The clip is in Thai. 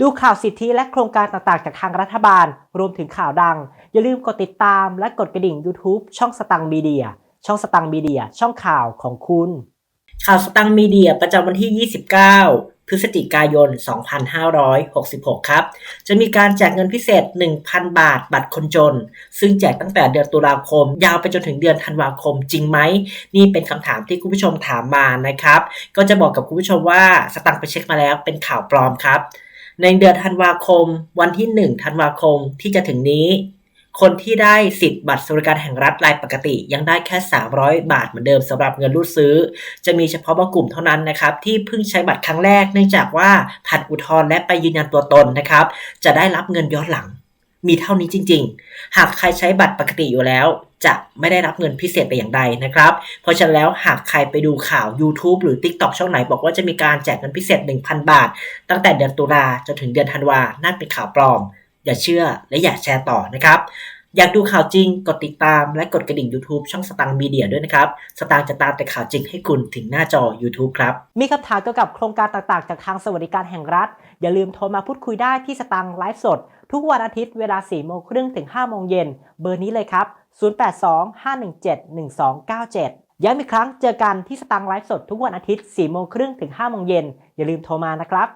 ดูข่าวสิทธิและโครงการต่างๆ จากทางรัฐบาล รวมถึงข่าวดัง อย่าลืมกดติดตามและกดกระดิ่ง YouTube ช่องสตังมีเดีย ช่องสตังมีเดีย ช่องข่าวของคุณ ข่าวสตังค์มีเดียประจำวันที่ 29 พฤศจิกายน 2566 ครับ จะมีการแจกเงินพิเศษ 1,000 บาท บัตรคนจน ซึ่งแจกตั้งแต่เดือนตุลาคม ยาวไปจนถึงเดือนธันวาคมจริงไหม นี่เป็นคำถามที่คุณผู้ชมถามมานะครับ ก็จะบอกกับคุณผู้ชมว่าสตังค์ไปเช็คมาแล้วเป็นข่าวปลอมครับ ในเดือนธันวาคม วันที่ 1 ธันวาคมที่จะถึงนี้ คนที่ได้สิทธิ์บัตรสวัสดิการแห่งรัฐรายปกติ ยังได้แค่ 300 บาทเหมือนเดิมสำหรับเงินรูดซื้อ จะมีเฉพาะบางกลุ่มเท่านั้นนะครับ ที่เพิ่งใช้บัตรครั้งแรกเนื่องจากว่าผัดอุทธรณ์และไปยืนยันตัวตนนะครับ จะได้รับเงินย้อนหลัง มีเท่านี้จริง ๆ หากใครใช้บัตรปกติอยู่แล้ว จะไม่ได้รับเงินพิเศษแต่อย่างใดนะครับ เพราะฉะนั้นแล้วหากใครไปดูข่าว YouTube หรือ TikTok ช่องไหนบอกว่าจะมีการแจกเงินพิเศษ 1,000 บาท ตั้งแต่เดือนตุลาจนถึงเดือนธันวานั่นเป็นข่าวปลอม อย่าเชื่อและอย่าแชร์ต่อนะครับอยากดูข่าวจริง กดติดตามและกดกระดิ่ง YouTube ช่องสตังมีเดียด้วยนะครับ สตังจะตามแต่ข่าวจริงให้คุณถึงหน้าจอ YouTube ครับ มีคำถามเกี่ยวกับโครงการต่างๆ จากทางสวัสดิการแห่งรัฐ อย่าลืมโทรมาพูดคุยได้ที่สตังค์ไลฟ์สด ทุกวันอาทิตย์เวลา4โมงครึ่งถึง5โมงเย็นเบอร์นี้เลยครับ 0825171297 ย้ำอีกครั้งเจอกันที่สตังไลฟ์สดทุกวันอาทิตย์4โมงครึ่งถึง5โมงเย็นอย่าลืมโทรมานะครับ